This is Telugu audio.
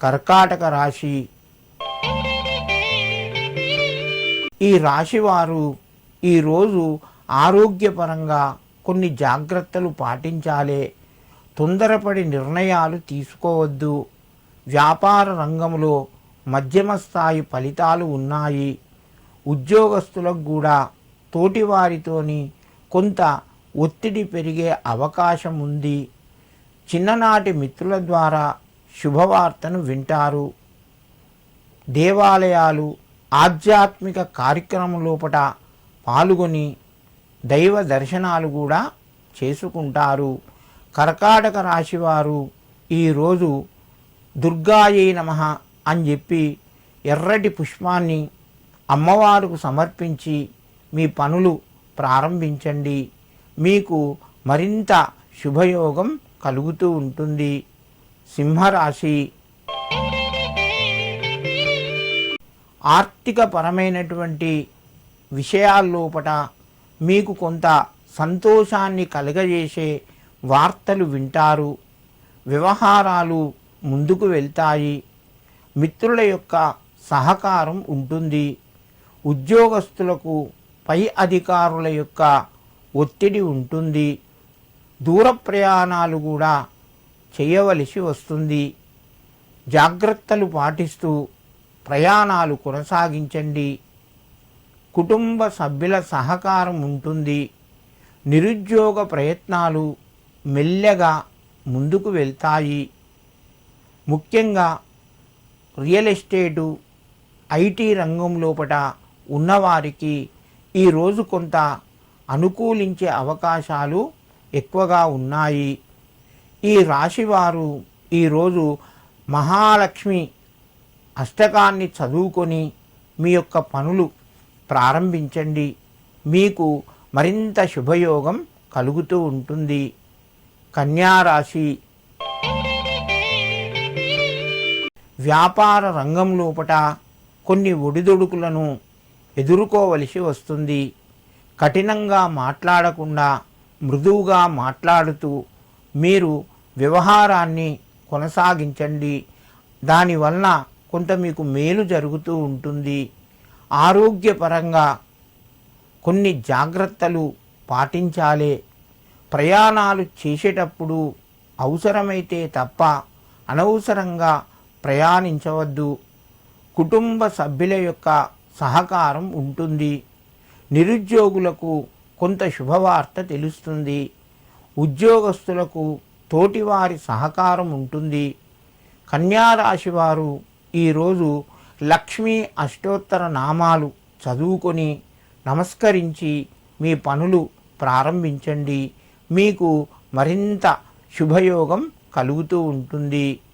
కర్కాటక రాశి. ఈ రాశి వారు ఈరోజు ఆరోగ్యపరంగా కొన్ని జాగ్రత్తలు పాటించాలి. తొందరపడి నిర్ణయాలు తీసుకోవద్దు. వ్యాపార రంగంలో మధ్యమ స్థాయి ఫలితాలు ఉన్నాయి. ఉద్యోగస్తులకు కూడా తోటివారితోని కొంత ఒత్తిడి పెరిగే అవకాశం ఉంది. చిన్ననాటి మిత్రుల ద్వారా శుభవార్తను వింటారు. దేవాలయాలు ఆధ్యాత్మిక కార్యక్రమం లోపట పాల్గొని దైవ దర్శనాలు కూడా చేసుకుంటారు. కర్కాటక రాశివారు ఈరోజు దుర్గాయే నమ అని చెప్పి ఎర్రటి పుష్పాన్ని అమ్మవారుకు సమర్పించి మీ పనులు ప్రారంభించండి. మీకు మరింత శుభయోగం కలుగుతూ ఉంటుంది. సింహరాశి. ఆర్థిక పరమైనటువంటి విషయాల్లోపట మీకు కొంత సంతోషాన్ని కలగజేసే వార్తలు వింటారు. వ్యవహారాలు ముందుకు వెళ్తాయి. మిత్రుల యొక్క సహకారం ఉంటుంది. ఉద్యోగస్తులకు పై అధికారుల యొక్క ఒత్తిడి ఉంటుంది. దూర ప్రయాణాలు కూడా చేయవలసి వస్తుంది. జాగ్రత్తలు పాటిస్తూ ప్రయాణాలు కొనసాగించండి. కుటుంబ సభ్యుల సహకారం ఉంటుంది. నిరుద్యోగ ప్రయత్నాలు మెల్లగా ముందుకు వెళ్తాయి. ముఖ్యంగా రియల్ ఎస్టేటు ఐటీ రంగం లోపట ఉన్నవారికి ఈరోజు కొంత అనుకూలించే అవకాశాలు ఎక్కువగా ఉన్నాయి. ఈ రాశివారు ఈరోజు మహాలక్ష్మి అష్టకాన్ని చదువుకొని మీ యొక్క పనులు ప్రారంభించండి. మీకు మరింత శుభయోగం కలుగుతూ ఉంటుంది. కన్యారాశి వ్యాపార రంగం లోపట కొన్ని ఒడిదొడుకులను ఎదుర్కోవలసి వస్తుంది. కఠినంగా మాట్లాడకుండా మృదువుగా మాట్లాడుతూ మీరు వ్యవహారాన్ని కొనసాగించండి. దానివలన కొంత మీకు మేలు జరుగుతూ ఉంటుంది. ఆరోగ్యపరంగా కొన్ని జాగ్రత్తలు పాటించాలి. ప్రయాణాలు చేసేటప్పుడు అవసరమైతే తప్ప అనవసరంగా ప్రయాణించవద్దు. కుటుంబ సభ్యుల యొక్క సహకారం ఉంటుంది. నిరుద్యోగులకు కొంత శుభవార్త తెలుస్తుంది. ఉద్యోగస్తులకు తోటివారి సహకారం ఉంటుంది. కన్యారాశి వారు ఈరోజు లక్ష్మీ అష్టోత్తర నామాలు చదువుకొని నమస్కరించి మీ పనులు ప్రారంభించండి. మీకు మరింత శుభయోగం కలుగుతూ ఉంటుంది.